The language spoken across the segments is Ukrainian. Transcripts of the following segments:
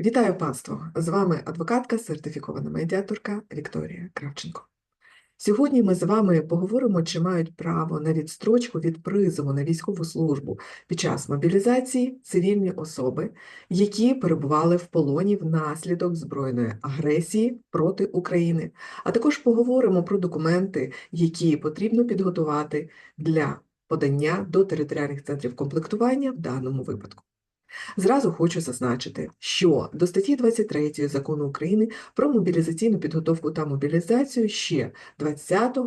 Вітаю панство! З вами адвокатка, сертифікована медіаторка Вікторія Кравченко. Сьогодні ми з вами поговоримо, чи мають право на відстрочку від призову на військову службу під час мобілізації цивільні особи, які перебували в полоні внаслідок збройної агресії проти України, а також поговоримо про документи, які потрібно підготувати для подання до територіальних центрів комплектування в даному випадку. Зразу хочу зазначити, що до статті 23 Закону України про мобілізаційну підготовку та мобілізацію ще 20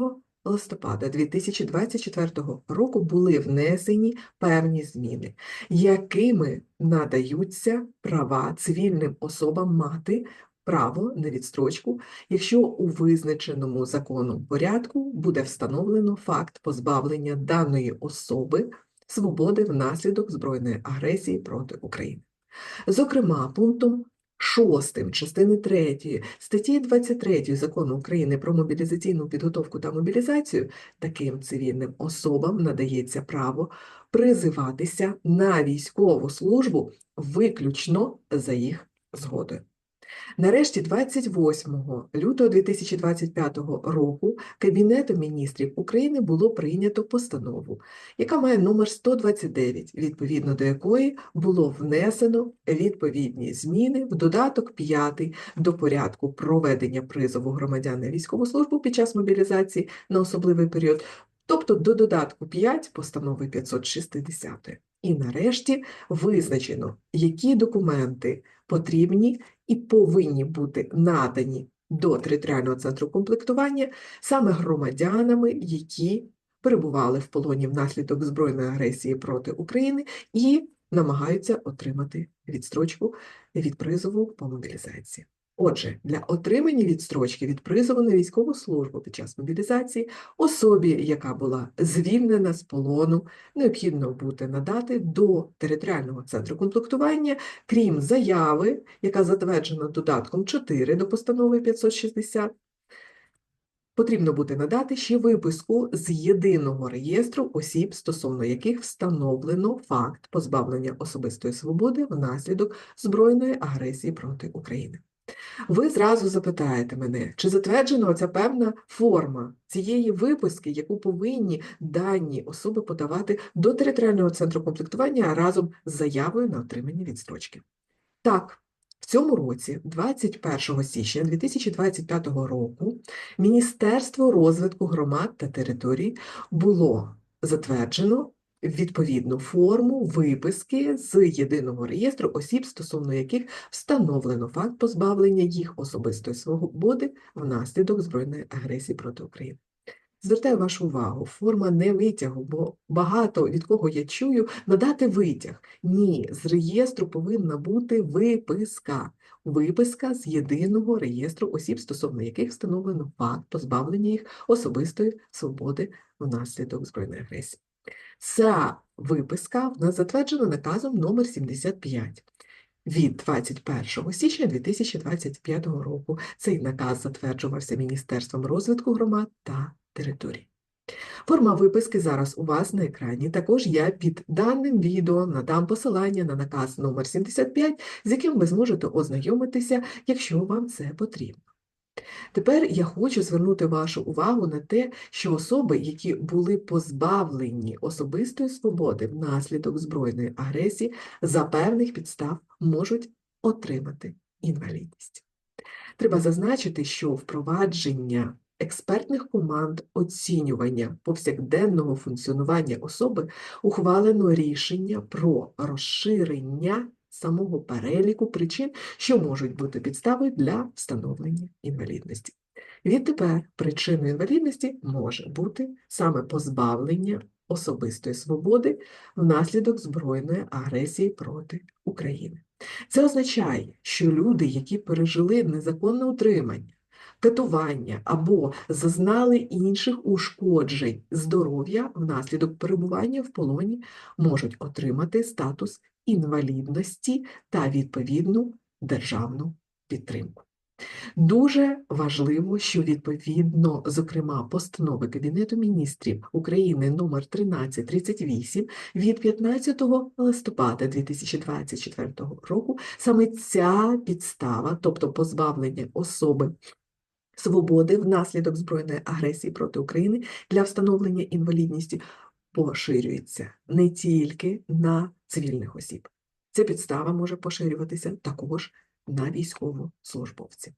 листопада 2024 року були внесені певні зміни, якими надаються права цивільним особам мати право на відстрочку, якщо у визначеному законом порядку буде встановлено факт позбавлення даної особи свободи внаслідок збройної агресії проти України. Зокрема, пунктом 6 частини 3 статті 23 Закону України про мобілізаційну підготовку та мобілізацію таким цивільним особам надається право призиватися на військову службу виключно за їх згодою. Нарешті, 28 лютого 2025 року Кабінетом міністрів України було прийнято постанову, яка має номер 129, відповідно до якої було внесено відповідні зміни в додаток 5 до порядку проведення призову громадян на військову службу під час мобілізації на особливий період, тобто до додатку 5 постанови 560. І нарешті визначено, які документи потрібні і повинні бути надані до територіального центру комплектування саме громадянами, які перебували в полоні внаслідок збройної агресії проти України і намагаються отримати відстрочку від призову по мобілізації. Отже, для отримання відстрочки від призову на військову службу під час мобілізації особі, яка була звільнена з полону, необхідно бути надати до територіального центру комплектування, крім заяви, яка затверджена додатком 4 до постанови 560, потрібно буде надати ще виписку з єдиного реєстру осіб, стосовно яких встановлено факт позбавлення особистої свободи внаслідок збройної агресії проти України. Ви зразу запитаєте мене, чи затверджена оця певна форма цієї виписки, яку повинні дані особи подавати до територіального центру комплектування разом з заявою на отримання відстрочки. Так, в цьому році, 21 січня 2025 року, Міністерство розвитку громад та територій було затверджено відповідну форму виписки з єдиного реєстру осіб, стосовно яких встановлено факт позбавлення їх особистої свободи внаслідок збройної агресії проти України. Звертаю вашу увагу, форма не витягу, бо багато від кого я чую надати витяг. Ні, з реєстру повинна бути виписка. Виписка з єдиного реєстру осіб, стосовно яких встановлено факт позбавлення їх особистої свободи внаслідок збройної агресії. Ця виписка в нас затверджена наказом номер 75 від 21 січня 2025 року. Цей наказ затверджувався Міністерством розвитку громад та територій. Форма виписки зараз у вас на екрані. Також я під даним відео надам посилання на наказ номер 75, з яким ви зможете ознайомитися, якщо вам це потрібно. Тепер я хочу звернути вашу увагу на те, що особи, які були позбавлені особистої свободи внаслідок збройної агресії, за певних підстав можуть отримати інвалідність. Треба зазначити, що впровадження експертних команд оцінювання повсякденного функціонування особи ухвалено рішення про розширення самого переліку причин, що можуть бути підставою для встановлення інвалідності. Відтепер причиною інвалідності може бути саме позбавлення особистої свободи внаслідок збройної агресії проти України. Це означає, що люди, які пережили незаконне утримання, катування або зазнали інших ушкоджень здоров'я внаслідок перебування в полоні, можуть отримати статус інвалідності та відповідну державну підтримку. Дуже важливо, що відповідно, зокрема, постанови Кабінету міністрів України номер 1338 від 15 листопада 2024 року саме ця підстава, тобто позбавлення особи свободи внаслідок збройної агресії проти України для встановлення інвалідності поширюється не тільки на цивільних осіб. Ця підстава може поширюватися також на військовослужбовців.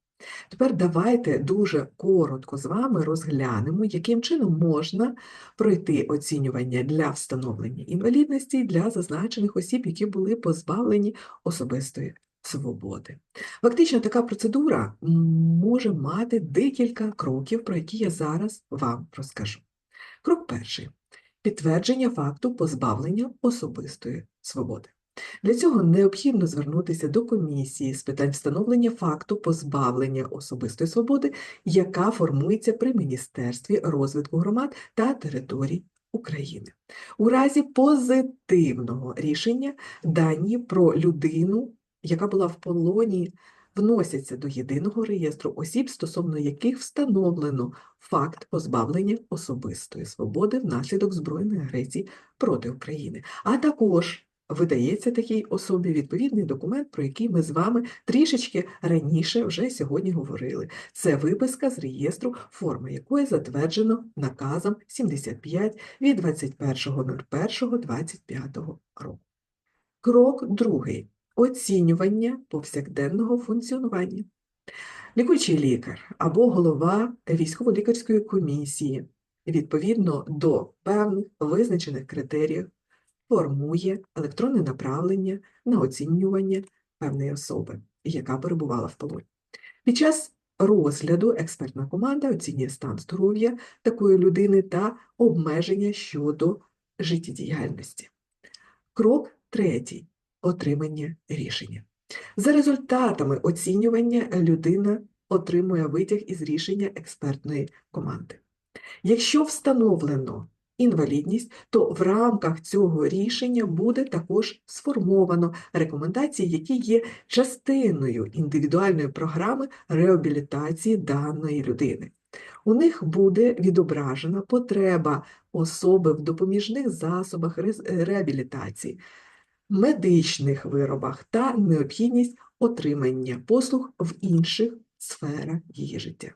Тепер давайте дуже коротко з вами розглянемо, яким чином можна пройти оцінювання для встановлення інвалідності для зазначених осіб, які були позбавлені особистої свободи. Фактично, така процедура може мати декілька кроків, про які я зараз вам розкажу. Крок перший підтвердження факту позбавлення особистої свободи. Для цього необхідно звернутися до комісії з питань встановлення факту позбавлення особистої свободи, яка формується при Міністерстві розвитку громад та територій України. У разі позитивного рішення дані про людину, яка була в полоні, вносяться до єдиного реєстру осіб, стосовно яких встановлено факт позбавлення особистої свободи внаслідок збройної агресії проти України, а також видається такій особі відповідний документ, про який ми з вами трішечки раніше вже сьогодні говорили. Це виписка з реєстру, форма якої затверджено наказом 75 від 21.01.25 року. Крок другий. Оцінювання повсякденного функціонування. Лікуючий лікар або голова військово-лікарської комісії відповідно до певних визначених критеріїв формує електронне направлення на оцінювання певної особи, яка перебувала в полоні. Під час розгляду експертна команда оцінює стан здоров'я такої людини та обмеження щодо життєдіяльності. Крок третій отримання рішення. За результатами оцінювання людина отримує витяг із рішення експертної команди. Якщо встановлено інвалідність, то в рамках цього рішення буде також сформовано рекомендації, які є частиною індивідуальної програми реабілітації даної людини. У них буде відображена потреба особи в допоміжних засобах реабілітації, медичних виробах та необхідність отримання послуг в інших сферах її життя.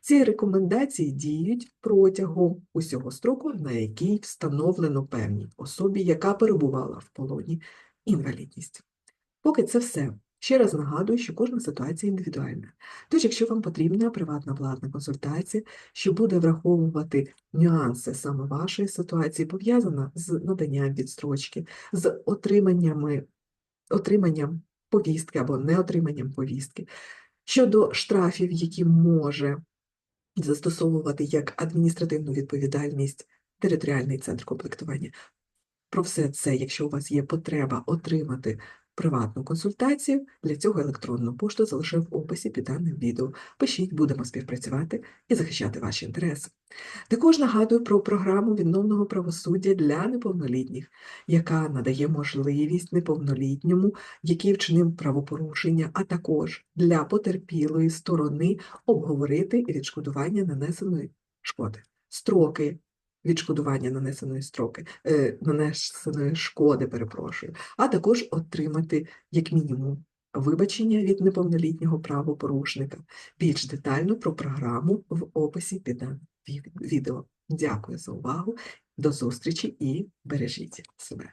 Ці рекомендації діють протягом усього строку, на який встановлено певній особі, яка перебувала в полоні інвалідність. Поки це все. Ще раз нагадую, що кожна ситуація індивідуальна. Тож, якщо вам потрібна приватна платна консультація, що буде враховувати нюанси саме вашої ситуації, пов'язана з наданням відстрочки, з отриманнями, отриманням повістки або неотриманням повістки, щодо штрафів, які може застосовувати як адміністративну відповідальність територіальний центр комплектування. Про все це, якщо у вас є потреба отримати приватну консультацію, для цього електронну пошту залишив в описі під даним відео. Пишіть, будемо співпрацювати і захищати ваші інтереси. Також нагадую про програму відновного правосуддя для неповнолітніх, яка надає можливість неповнолітньому, який вчинив правопорушення, а також для потерпілої сторони обговорити відшкодування нанесеної шкоди. Строки відшкодування нанесеної строки, е, нанесеної шкоди, перепрошую, а також отримати, як мінімум, вибачення від неповнолітнього правопорушника. Більш детально про програму в описі під відео. Дякую за увагу, до зустрічі і бережіть себе.